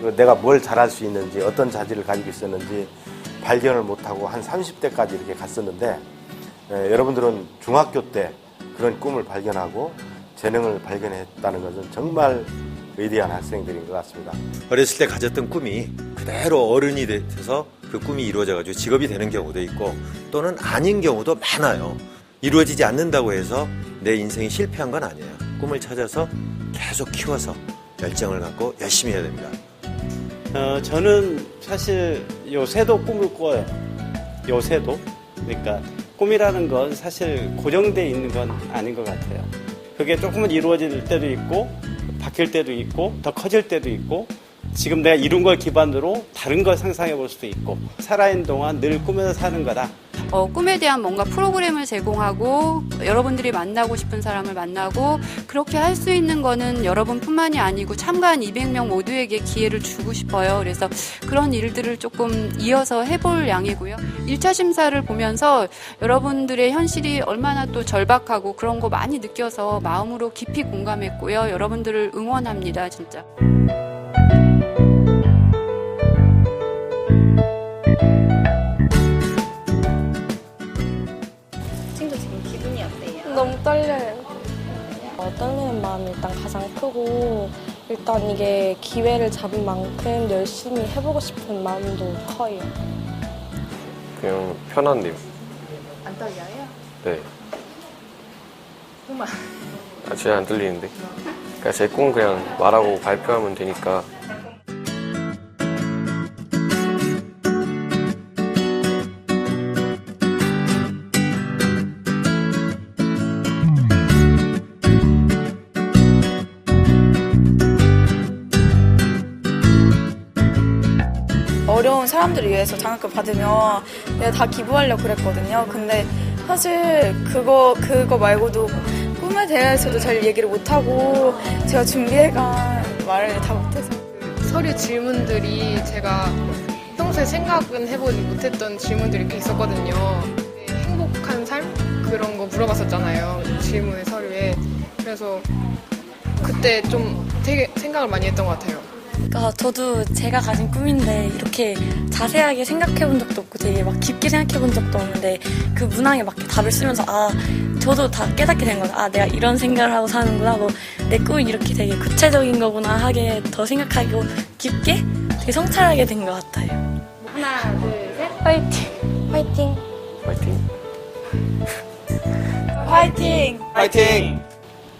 그 내가 뭘 잘할 수 있는지 어떤 자질을 가지고 있었는지 발견을 못하고 한 30대까지 이렇게 갔었는데 에, 여러분들은 중학교 때 그런 꿈을 발견하고 재능을 발견했다는 것은 정말 위대한 학생들인 것 같습니다. 어렸을 때 가졌던 꿈이 그대로 어른이 돼서 그 꿈이 이루어져가지고 직업이 되는 경우도 있고 또는 아닌 경우도 많아요. 이루어지지 않는다고 해서 내 인생이 실패한 건 아니에요. 꿈을 찾아서 계속 키워서 열정을 갖고 열심히 해야 됩니다. 어, 저는 사실 요새도 꿈을 꿔요. 요새도. 그러니까 꿈이라는 건 사실 고정돼 있는 건 아닌 것 같아요. 그게 조금은 이루어질 때도 있고, 바뀔 때도 있고, 더 커질 때도 있고, 지금 내가 이룬 걸 기반으로 다른 걸 상상해 볼 수도 있고, 살아있는 동안 늘 꿈에서 사는 거다. 어, 꿈에 대한 뭔가 프로그램을 제공하고 여러분들이 만나고 싶은 사람을 만나고 그렇게 할 수 있는 거는 여러분뿐만이 아니고 참가한 200명 모두에게 기회를 주고 싶어요. 그래서 그런 일들을 조금 이어서 해볼 양이고요. 1차 심사를 보면서 여러분들의 현실이 얼마나 또 절박하고 그런 거 많이 느껴서 마음으로 깊이 공감했고요. 여러분들을 응원합니다, 진짜. 친구 지금 기분이 어때요? 너무 떨려요. 어, 떨리는 마음이 일단 가장 크고 일단 이게 기회를 잡은 만큼 열심히 해보고 싶은 마음도 커요. 그냥 편한데요. 안 떨려요? 네. 꿈아. 아, 진짜 안 들리는데. 그러니까 제 꿈 그냥 말하고 발표하면 되니까 어려운 사람들을 위해서 장학금 받으면 내가 다 기부하려고 그랬거든요. 근데 사실 그거 그거 말고도 꿈에 대해서도 잘 얘기를 못하고 제가 준비해간 말을 다 못해서 서류 질문들이 제가 평소에 생각은 해보지 못했던 질문들이 있었거든요. 행복한 삶? 그런 거 물어봤었잖아요. 질문의 서류에. 그래서 그때 좀 되게 생각을 많이 했던 것 같아요. 그러니까 저도 제가 가진 꿈인데 이렇게 자세하게 생각해 본 적도 없고 되게 막 깊게 생각해 본 적도 없는데 그 문항에 맞게 답을 쓰면서 아 저도 다 깨닫게 된 거예요. 아 내가 이런 생각을 하고 사는구나. 뭐 내 꿈이 이렇게 되게 구체적인 거구나 하게 더 생각하고 깊게 되게 성찰하게 된 것 같아요. 하나, 둘, 셋. 화이팅! 화이팅! 파이팅! 화이팅! 파이팅!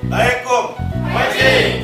나의 꿈 화이팅!